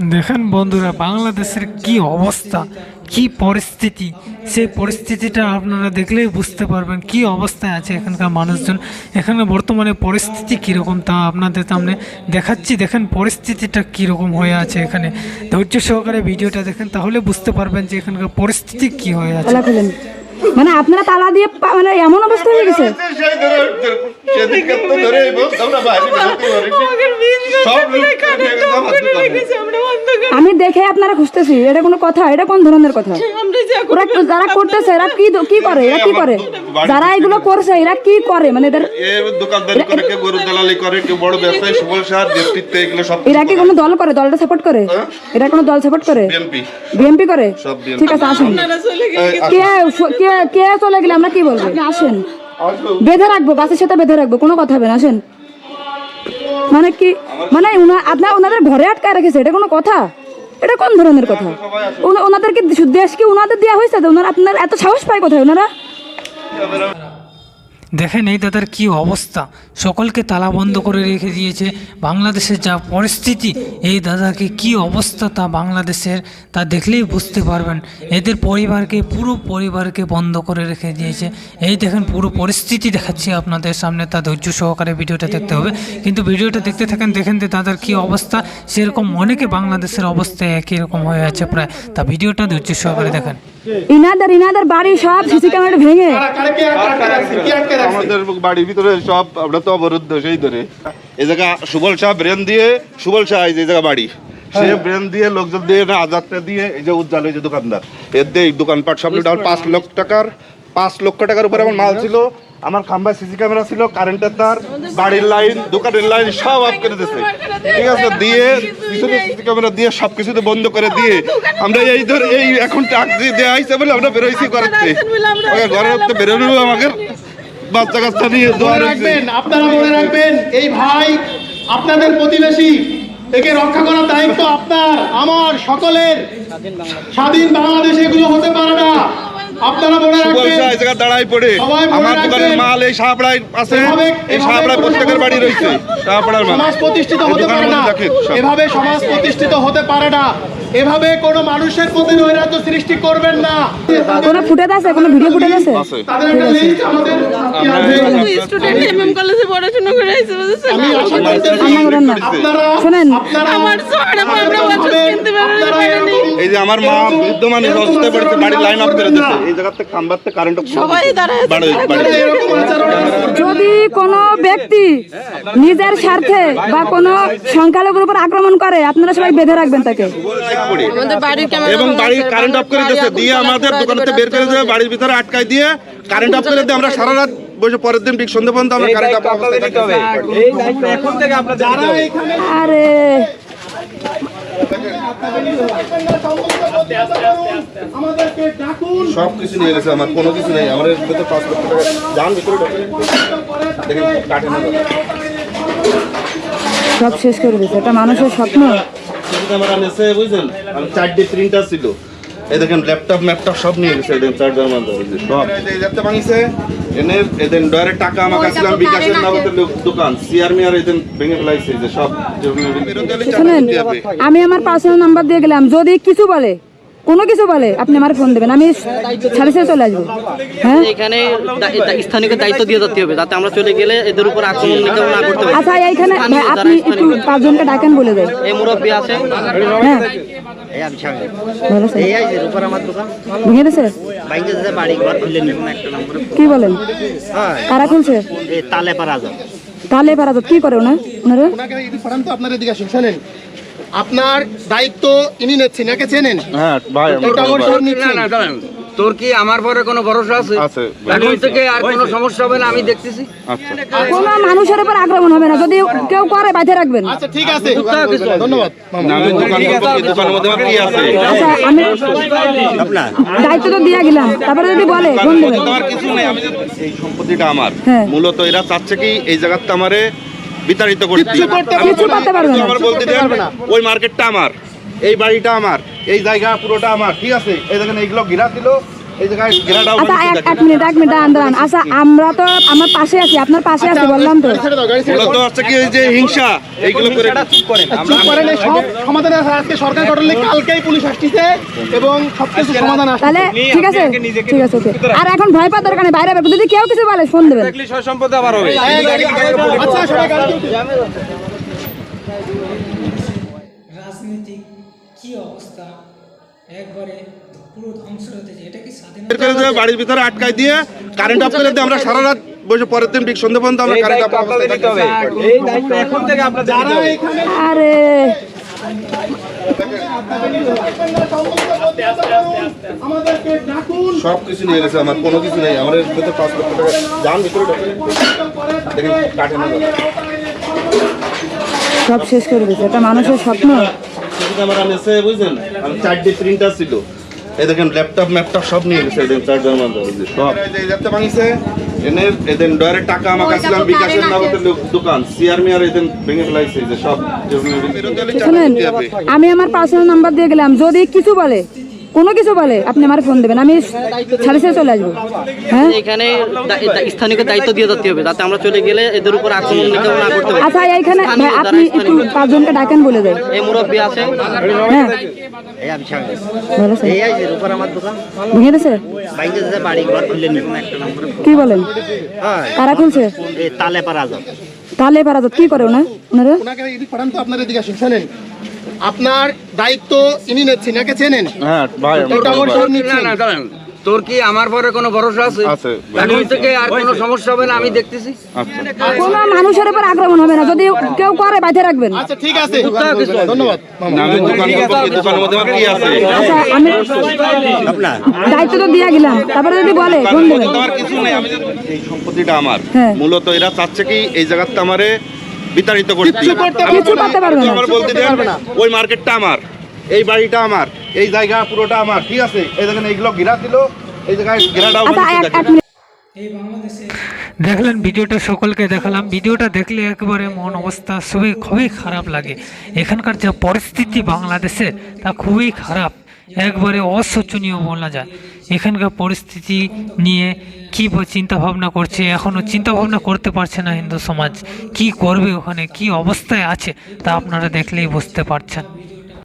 দেখেন বন্ধুরা, বাংলাদেশের কি অবস্থা, কি পরিস্থিতি? সেই পরিস্থিতিটা আপনারা দেখলেই বুঝতে পারবেন কি অবস্থায় আছে এখানকার মানুষজন। এখানে বর্তমানে পরিস্থিতি কীরকম তা আপনাদের সামনে দেখাচ্ছি। দেখেন পরিস্থিতিটা কীরকম হয়ে আছে এখানে। ধৈর্য সহকারে ভিডিওটা দেখেন, তাহলে বুঝতে পারবেন যে এখানকার পরিস্থিতি কি হয়ে আছে। মানে আপনারা তালা দিয়ে মানে এমন অবস্থা হয়ে গেছে। আমি দেখে আপনারা খুঁজতেছি এটা কোনো কথা এটা কোন ধরনের কথা? ওরা যারা করতেছে এরা কি কি করে? এরা কি করে? যারা এগুলো করছে এরা কি করে? মানে এদের দোকানদারি করে কেউ গরু দালালি করে কেউ বড় ব্যবসায়ী সুবল সার নেতৃত্ব এগুলো সব এরা কি কোনো দল করে? দলটা সাপোর্ট করে? এরা কোনো দল সাপোর্ট করে? বিএনপি। বিএনপি করে? ঠিক আছে আসুন। কে কে কে চলে গেলে আমরা কি বলব? আপনি আসেন। বেঁধে রাখব বাসের সাথে বেঁধে রাখব কোনো কথা হবে না আসেন। মানে কি মানে উনা- আপনার ওনাদের ঘরে আটকায় রেখেছে এটা কোনো কথা? এটা কোন ধরনের কথা? ওনাদের ওনাদেরকে দেশ কি ওনাদের দেওয়া হয়েছে? ওনারা আপনার এত সাহস পায় কোথায় ওনারা দেখেন এই দাদার কি অবস্থা সকলকে তালা বন্ধ করে রেখে দিয়েছে বাংলাদেশের যা পরিস্থিতি এই দাদাকে কি অবস্থা তা বাংলাদেশের তা দেখলেই বুঝতে পারবেন এদের পরিবারকে পুরো পরিবারকে বন্ধ করে রেখে দিয়েছে এই দেখেন পুরো পরিস্থিতি দেখাচ্ছি আপনাদের সামনে তা ধৈর্য সহকারে ভিডিওটা দেখতে হবে কিন্তু ভিডিওটা দেখতে থাকেন দেখেন যে দাদার কি অবস্থা সেরকম অনেকে বাংলাদেশের অবস্থা একই রকম হয়ে আছে প্রায় তা ভিডিওটা ধৈর্য সহকারে দেখেন ইনাদের ইনাদের বাড়ি সব সিসি ক্যামেরা ভেঙে আমাদের বাড়ির ভিতরে সব আমরা তো অবরুদ্ধ সেই ধরে। এই জায়গা সুবল শাহ ব্রেন দিয়ে সুবল শাহ এই জায়গা বাড়ি সে ব্রেন দিয়ে লোকজন দিয়ে না আজাদটা দিয়ে এই যে উজ্জ্বল এই যে দোকানদার। এর দিয়ে দোকানপাট সব আমার পাঁচ লক্ষ টাকার পাঁচ লক্ষ টাকার উপরে আমার মাল ছিল। আমার খাম্বায় সিসি ক্যামেরা ছিল কারেন্টের তার বাড়ির লাইন দোকানের লাইন সব অফ করে দিয়েছে। ঠিক আছে দিয়ে পিছনে সিসি ক্যামেরা দিয়ে সব কিছুতে বন্ধ করে দিয়ে আমরা এই ধর এই এখন টাক দিয়ে দেওয়া হয়েছে বলে আমরা বেরোইছি করতে ঘরের তো বেরোনো আমাকে বাচ্চা কাচ্চা নিয়ে দোয়ার রাখবেন আপনারা মনে রাখবেন এই ভাই আপনাদের প্রতিবেশী একে রক্ষা করার দায়িত্ব আপনার আমার সকলের। স্বাধীন বাংলাদেশে এগুলো হতে পারে না। আপনারা মনে রাখবেন দাঁড়াই পড়ে। আমার দোকানের মাল এই সাহাপড়ায় আছে এই সাহাপড়ায় প্রত্যেকের বাড়ি রয়েছে মাল। সমাজ প্রতিষ্ঠিত হতে পারে না। এভাবে সমাজ প্রতিষ্ঠিত হতে পারে না। এভাবে কোনো মানুষের প্রতি নৈরাজ্য সৃষ্টি করবেন না। কোনো ফুটেজ আছে? কোনো ভিডিও ফুটেজ আছে? আছে। তাদের একটা লিস্ট আমাদের স্টুডেন্ট এমএম কলেজে পড়াশোনা করে আইছে বুঝছেন? আমি আশা করতেছি কান্না করেন না আপনারা শোনেন। আমার ছয়টা আমরা ওয়াচ কিনতে পারি এই যে আমার মা বৃদ্ধ মানুষ অসুস্থ পড়েছে বাড়ির লাইন অফ করে দিচ্ছে। এই জায়গাতে খাম্বাতে কারেন্ট সবাই দাঁড়ায় আছে। বাড়ি বাড়ি এরকম আচরণ যদি কোনো ব্যক্তি নিজের স্বার্থে বা কোনো সংখ্যালঘুর উপর আক্রমণ করে আপনারা সবাই বেঁধে রাখবেন তাকে। আমাদের বাড়ির ক্যামেরা এবং বাড়ির কারেন্ট অফ করে দিচ্ছে দিয়ে আমাদের দোকানতে বের করে দেবে বাড়ির ভিতরে আটকায় দিয়ে কারেন্ট অফ করে দিয়ে আমরা সারা রাত বসে পরের দিন ঠিক সন্ধ্যে পর্যন্ত আমরা কারেন্ট অফ আরে। সব কিছু নিয়ে গেছে আমার কোনো কিছু নেই। আমার ভিতরে পাঁচ লক্ষ টাকা যান ভিতরে ঢোকেন। দেখেন কাটে না সব শেষ করে দিচ্ছে এটা মানুষের স্বপ্ন। ক্যামেরা নিয়েছে বুঝছেন? আর চারটে প্রিন্টার ছিল। এই দেখেন ল্যাপটপ ম্যাপটপ সব নিয়ে গেছে এদের চার্জার মাল সব। এই ল্যাপটপ ভাঙিছে এনে এদের ডয়ারে টাকা আমার কাছে ছিলাম বিকাশের নগদের দোকান সিআর মিয়ার এদের ভেঙে ফেলাইছে যে সব। আমি আমার পার্সোনাল নাম্বার দিয়ে গেলাম যদি কিছু বলে। কোনো কিছু বলে আপনি আমার ফোন দেবেন আমি সার্ভিসে চলে আসব। হ্যাঁ? এখানে স্থানীয় দায়িত্ব দিয়ে যেতে হবে যাতে আমরা চলে গেলে এদের উপর আক্রমণ না করতে পারে। আচ্ছা এইখানে আপনি একটু পাঁচজনকে ডাকেন বলে দেয় এই মুরব্বী আছে। হ্যাঁ। ভেঙে দিয়েছে কি বলেন? কারা খুলছে? তালে পারা যায় তাহলে পারা যাও। কি করে ওনা ওনারা? ওনাকে একটু পড়ান তো আপনার এদিকে আসুন শোনেন। আপনার দায়িত্ব ইনি নিচ্ছেন একে চেনেন? হ্যাঁ ভাই তোর কি আমার পরে কোনো ভরসা আছে? আছে এখন থেকে আর কোনো সমস্যা হবে না আমি দেখতেছি। আচ্ছা। কোনো মানুষের উপর আক্রমণ হবে না যদি কেউ করে বাইরে রাখবেন। আচ্ছা ঠিক আছে। ধন্যবাদ। মামা। না, আমি দোকান করব কি? দোকানের মধ্যে কি আছে? আচ্ছা আমি দায়িত্ব তো দিয়ে গেলাম। তারপরে যদি বলে দেবেন কিছু নেই আমি এই সম্পত্তিটা আমার। হ্যাঁ। মূলত এরা চাচ্ছে কি এই জায়গাতে আমারে বিতাড়িত না। আমার বলতে দেন ওই মার্কেটটা আমার এই বাড়িটা আমার এই জায়গা পুরোটা আমার ঠিক আছে? এই দেখেন এইগুলো ঘিরা ছিল। আচ্ছা এক এক মিনিট এক মিনিট দাঁড়ান দাঁড়ান। আচ্ছা আমরা তো আমার পাশে আছি আপনার পাশে আছি বললাম তো। গাড়ি ছেড়ে দাও গাড়ি ছেড়ে এগুলো দাও। তো হচ্ছে কি যে হিংসা এইগুলো করে। চুপ করেন এই সব সমাধান আছে। আজকে সরকার গঠন কালকেই পুলিশ আসছে এবং সবকিছু সমাধান আসছে তাহলে ঠিক আছে ঠিক আছে আর এখন ভয় পাওয়ার দরকার নেই বাইরে বের যদি কেউ কিছু বলে ফোন দেবেন। আচ্ছা সবাই গাড়ি কি অবস্থা? একবারে বাড়ির ভিতরে আটকাই দিয়ে কারেন্ট অফ করে দিয়ে আমরা সারা রাত বসে পরের দিন সন্ধ্যে পর্যন্ত আমরা কারেন্ট অফ যারা এখানে আরে। সব কিছু নিয়ে গেছে আমার কোনো কিছু নেই। আমার ভিতরে পাঁচ লক্ষ টাকা যান ভিতরে দেখেন কাঠে না সব শেষ করে দিয়েছে। এটা মানুষের স্বপ্ন। ক্যামেরা নিয়েছে বুঝছেন আমি চারটে প্রিন্টার ছিল। এই দেখেন ল্যাপটপ ম্যাপটপ সব নিয়ে গেছে চার্জার সব এই দেখতে ভাঙিছে এদের ডয়ারের টাকা আমার কাছে বিকাশের দোকান। সিআর মিয়ার এদের ভেঙে ফেলাইছে যে সব শুনেন আমি আমার পার্সোনাল নাম্বার দিয়ে গেলাম। যদি কিছু বলে কোনো কিছু বলে আপনি আমার ফোন দেবেন। আমি সার্ভিসে চলে আসব। হ্যাঁ? এখানে দা- দায়িত্ব দিয়ে যেতে হবে যাতে আমরা চলে গেলে এদের উপর আক্রমণ না করতে পারি। আচ্ছা এইখানে ভাই, আপনি একটু পাঁচজনকে ডাকেন বলে দেয় এই মুরব্বী আছে। হ্যাঁ। ভেঙে দিছে কি বলেন? কারা খুলছে? তালে পারা কি করে না ওনারা? পাঠান তো আপনার এদিকে আসুন শোনেন। আপনার দায়িত্ব ইনি নিচ্ছেন একে চেনেন? হ্যাঁ ভাই তোর কি আমার পরে কোনো ভরসা আছে? আছে। এখন থেকে আর কোনো সমস্যা হবে না আমি দেখতেছি। আচ্ছা। কোনো মানুষের উপর আক্রমণ হবে না যদি কেউ করে বাইরে রাখবেন। আচ্ছা ঠিক আছে। ধন্যবাদ। আমি আচ্ছা দায়িত্ব তো দিয়ে গেলাম। তারপরে যদি বলে দেবেন কিছু নেই আমি এই সম্পত্তিটা আমার। হ্যাঁ। মূলত এরা চাচ্ছে কি এই জায়গাতে আমারে বিতাড়িত করতে কিছু করতে পারবে না। ওই মার্কেটটা আমার। এই বাড়িটা আমার এই জায়গা পুরোটা আমার ঠিক আছে? এই দেখেন এইগুলো ঘেরা ছিল এই জায়গায় ঘেরাটাও আচ্ছা বাংলাদেশে দেখলেন ভিডিওটা সকলকে দেখালাম। ভিডিওটা দেখলে একবারে মন অবস্থা খুবই খুবই খারাপ লাগে। এখানকার যে পরিস্থিতি বাংলাদেশের তা খুবই খারাপ। একবারে অশোচনীয় বলা যায়। এখানকার পরিস্থিতি নিয়ে কী চিন্তা ভাবনা করছে এখনও চিন্তা ভাবনা করতে পারছে না হিন্দু সমাজ। কি করবে ওখানে কি অবস্থায় আছে তা আপনারা দেখলেই বুঝতে পারছেন।